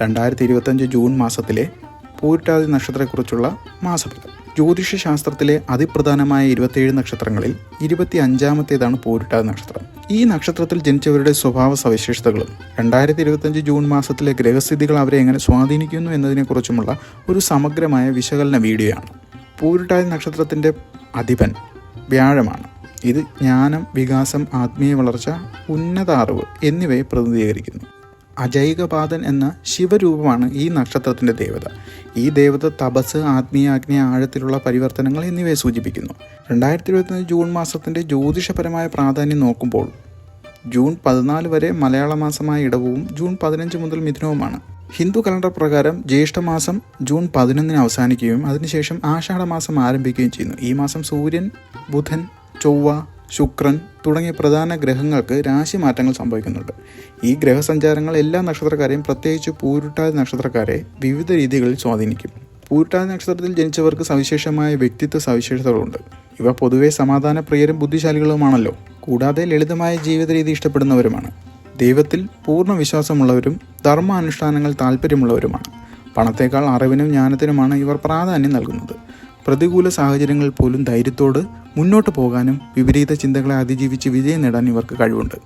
രണ്ടായിരത്തി ഇരുപത്തഞ്ച് ജൂൺ മാസത്തിലെ പൂരിട്ടാതി നക്ഷത്രത്തെക്കുറിച്ചുള്ള മാസഫലം ജ്യോതിഷ ശാസ്ത്രത്തിലെ അതിപ്രധാനമായ ഇരുപത്തിയേഴ് നക്ഷത്രങ്ങളിൽ ഇരുപത്തി അഞ്ചാമത്തേതാണ് പൂരിട്ടാതി നക്ഷത്രം. ഈ നക്ഷത്രത്തിൽ ജനിച്ചവരുടെ സ്വഭാവ സവിശേഷതകളും രണ്ടായിരത്തി ഇരുപത്തഞ്ച് ജൂൺ മാസത്തിലെ ഗ്രഹസ്ഥിതികൾ അവരെ എങ്ങനെ സ്വാധീനിക്കുന്നു എന്നതിനെക്കുറിച്ചുമുള്ള ഒരു സമഗ്രമായ വിശകലന വീഡിയോയാണ്. പൂരിട്ടാതി നക്ഷത്രത്തിന്റെ അധിപൻ വ്യാഴമാണ്. ഇത് ജ്ഞാനം വികാസം ആത്മീയ വളർച്ച ഉന്നത അറിവ് എന്നിവയെ പ്രതിനിധീകരിക്കുന്നു. അജൈകപാതൻ എന്ന ശിവരൂപമാണ് ഈ നക്ഷത്രത്തിന്റെ ദേവത. ഈ ദേവത തപസ് ആത്മീയാഗ്നി ആഴത്തിലുള്ള പരിവർത്തനങ്ങൾ എന്നിവയെ സൂചിപ്പിക്കുന്നു. രണ്ടായിരത്തി ഇരുപത്തിയഞ്ച് ജൂൺ മാസത്തിന്റെ ജ്യോതിഷപരമായ പ്രാധാന്യം നോക്കുമ്പോൾ ജൂൺ പതിനാല് വരെ മലയാള മാസമായ ഇടവും ജൂൺ പതിനഞ്ച് മുതൽ മിഥുനവുമാണ്. ഹിന്ദു കലണ്ടർ പ്രകാരം ജ്യേഷ്ഠമാസം ജൂൺ പതിനൊന്നിന് അവസാനിക്കുകയും അതിനുശേഷം ആഷാഢമാസം ആരംഭിക്കുകയും ചെയ്യുന്നു. ഈ മാസം സൂര്യൻ ബുധൻ ചൊവ്വ ശുക്രൻ തുടങ്ങിയ പ്രധാന ഗ്രഹങ്ങൾക്ക് രാശിമാറ്റങ്ങൾ സംഭവിക്കുന്നുണ്ട്. ഈ ഗ്രഹസഞ്ചാരങ്ങൾ എല്ലാ നക്ഷത്രക്കാരെയും പ്രത്യേകിച്ച് പൂരുട്ടാതി നക്ഷത്രക്കാരെ വിവിധ രീതികളിൽ സ്വാധീനിക്കും. പൂരുട്ടാതി നക്ഷത്രത്തിൽ ജനിച്ചവർക്ക് സവിശേഷമായ വ്യക്തിത്വ സവിശേഷതകളുണ്ട്. ഇവ പൊതുവെ സമാധാനപ്രിയരും ബുദ്ധിശാലികളുമാണല്ലോ. കൂടാതെ ലളിതമായ ജീവിത രീതി ഇഷ്ടപ്പെടുന്നവരുമാണ്. ദൈവത്തിൽ പൂർണ വിശ്വാസമുള്ളവരും ധർമ്മ അനുഷ്ഠാനങ്ങൾ താല്പര്യമുള്ളവരുമാണ് പണത്തേക്കാൾ അറിവിനും ജ്ഞാനത്തിനുമാണ് ഇവർ പ്രാധാന്യം നൽകുന്നത്. പ്രതികൂല സാഹചര്യങ്ങളിൽ പോലും ധൈര്യത്തോട് മുന്നോട്ട് പോകാനും വിപരീത ചിന്തകളെ അതിജീവിച്ച് വിജയം നേടാൻ ഇവർക്ക് കഴിവുണ്ട്.